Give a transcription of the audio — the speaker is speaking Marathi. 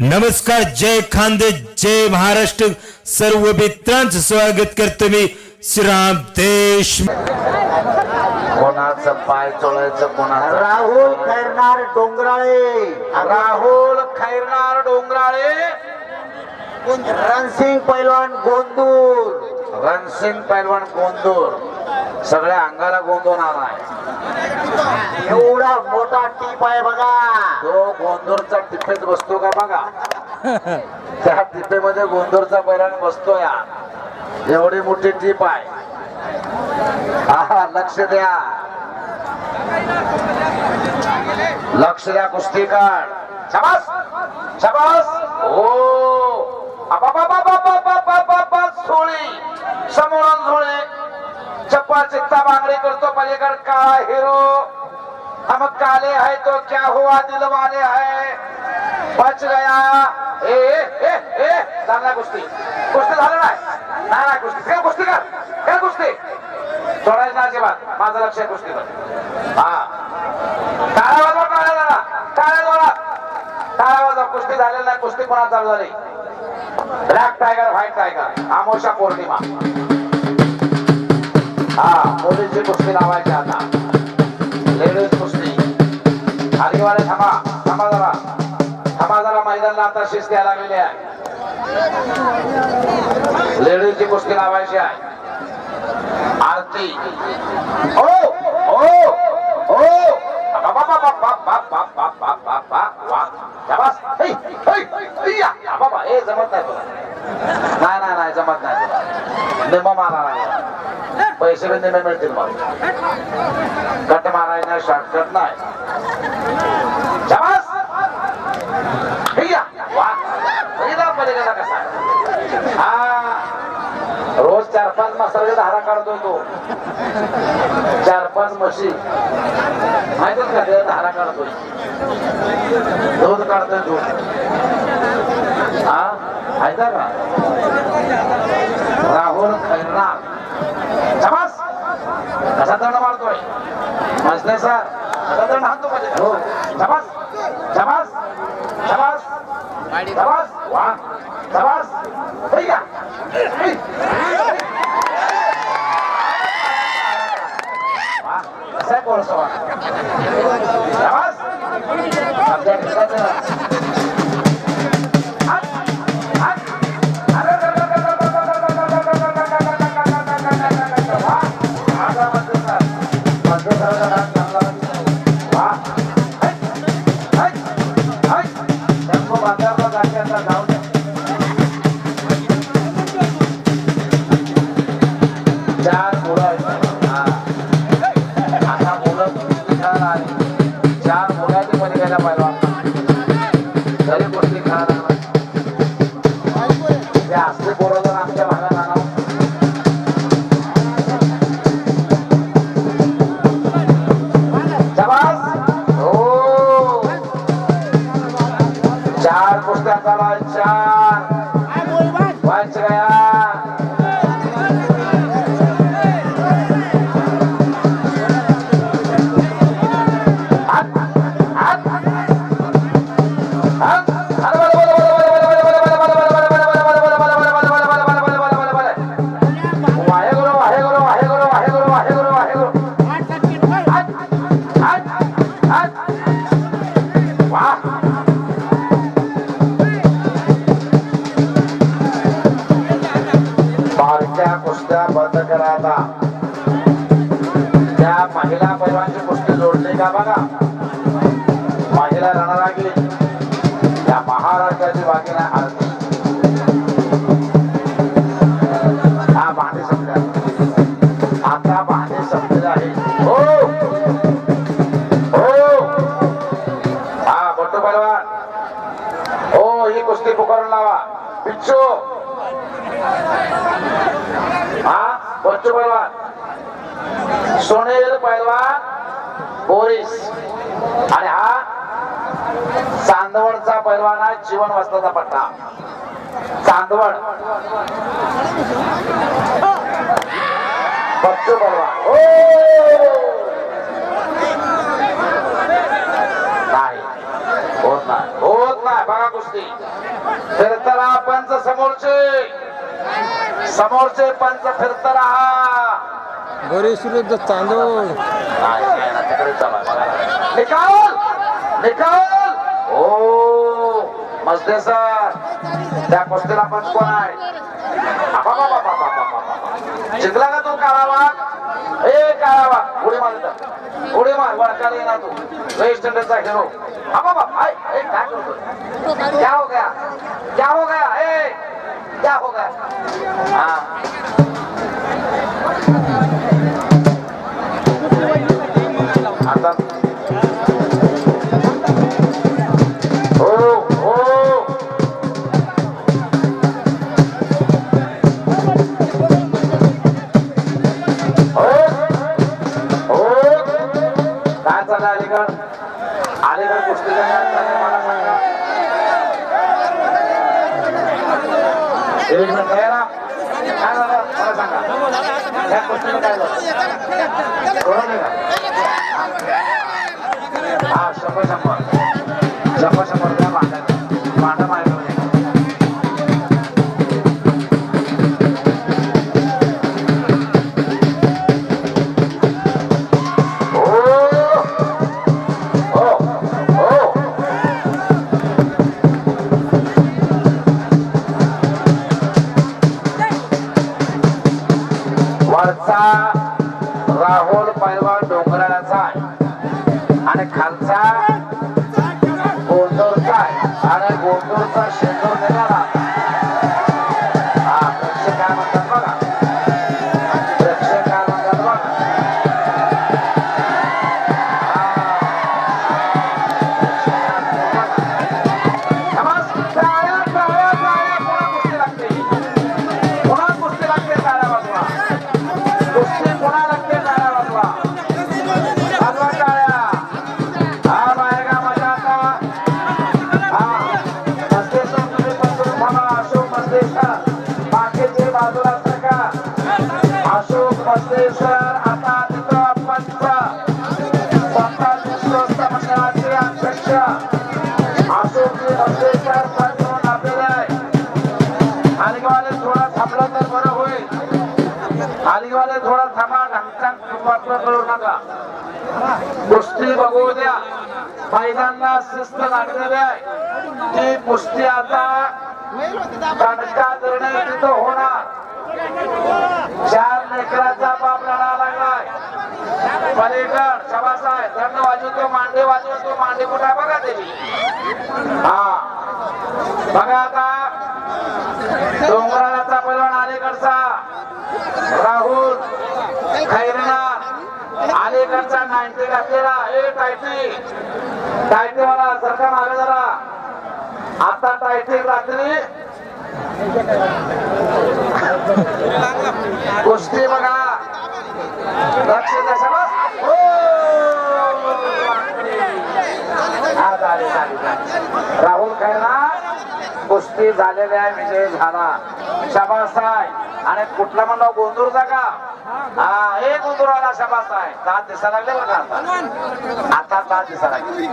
नमस्कार जय खानदे जय महाराष्ट्र. सर्व मित्रांचं स्वागत करतो मी श्रीराम देश. कोणाचं पाय चोळायचं कोणाचं? राहुल खैरनार डोंगराळे. राहुल खैरनार डोंगराळे. रणसिंग पैलवान गोंदूर. रणसिंग पैलवान गोंदूर. सगळ्या अंगाला गोंधवणार आलाय एवढा मोठा टीप आहे बघा. तो गोंधूरचा टिपेत बसतो का बघा? त्या टिपेमध्ये गोंधूरचा बैरण बसतो या एवढी मोठी टीप आहे. लक्ष द्या. लक्ष द्या कुस्तीकर शबास! शबास! ओ हो. बाबा चित्ता मांगणी करतो पलीकड काळा हिरो. हम काले है तो क्या हुआ दिल वाले है बच गया. ए ए ए ए चांगला कुस्ती कुस्ती झालं नाही. नाही कुस्ती खेळ कुस्ती कर. खेळ कुस्ती सोडायचं नाही अजिबात. माझं लक्ष आहे कुस्तीवर हा. टाळ्या वाजवा झाला जरा झाला जोरा टाळ्या वाजवा. कुस्ती झालेली नाही. कुस्ती कोणा चालू झाली? Black tiger white tiger. आमोशा पौर्णिमा हा मुलीची कुस्ती लावायची आता. लेडीज कुस्ती. खालीवाले थांबा थांबा जरा. थांबा जरा मैदानाला आता शिस्त द्यायला लागलेली आहे. लेडीजची कुस्ती लावायची आहे. आरती. ओ ओ ओ. बाबा बाबा बाबा बाबा बाबा बाबा वा. शाबास. हे हे या. बाबा हे जमत नाही तुला. नाही नाही नाही जमत नाही तुला. निम मारा लागला. पैसे पण निमे मिळतील मग कट मारायला नाही. शॉर्टकट नाही वा. रोज चार पाच मसाले धारा काढतो तो. चार पाच म्हशी. माहितच का ते धारा काढतोय दूध काढतोय दूध हा? माहिती का? राहुल खैरनाथ नाही सर हो। झबास झबास झबास वा झबास भैया आपला गाठ्याचा गाव मुलं आहेत हा आता मुलं छान आली चार मुलांनी मध्ये गेला पाहिजे तरी असले बोलायला पहुंच गया अर्थ करा आता. त्या महिला पैलवानची गोष्टी जोडली का बघा? महिला रणरागी त्या महाराष्ट्राची बाकी नाही आरती हा भांडे संपल्या. आता भांडे बच्चू पैलवान सोनेल पैलवान बोरीस। आणि हा चांदवडचा पैलवान आहे जीवन वस्ताचा पट्टा. चांदवड. बच्चू पैलवान हो! नाही होत नाही होत नाही. बघा कुस्ती. फिरताना पंच समोरचे. समोरचे पंच फिरत हा गणेश विरुद्ध तांदूळ निकाल निकाल. हो मस्ते सर त्या कुस्तीला पण कोण आहे? जिंकला का तो काळावा? ए काळावा. उडी मार उडी मार. वळकाला येणार तू. वेस्ट इंडिजचा हिरो बाबा बाबा काय करतोय? क्या हो गया? क्या हो गया? ए क्या हो गया? हा. एक मिनिट जयराम, काय झालं मला सांगा या कुस्तीनं काय झालं कळलं का हा शंभर शंभर शंभर शंभर वरचा राहुल पैलवान. कुस्ती बघू द्या. मैदानला शिस्त लागलेली आहे. ती कुस्ती आता दणका निर्णय तिथं होणार. चार लेकराचा बाप लढा लागलाय. पलीकड शबास धरण दंड वाजवतो मांडे वाजवतो मांडे कुठे बघा त्याची हा. बघा आता डोंगराचा पैलवान अलीकडचा राहुल खैरनार अलीकडचा घातलेला ए टायटी टायटी मला सरकार मागे जरा. आता टायटी रात्री कुस्ती बघा. लक्ष द्या हो! राहुल खैना गोष्टी झालेल्या आहे विजय झाला. शबासाय. आणि कुठला म्हणला गोंधूर का? हा एक गोंदूरवाला शबास आहे दात दिसायला लागले बरं का आता? दात दिसायला लागले.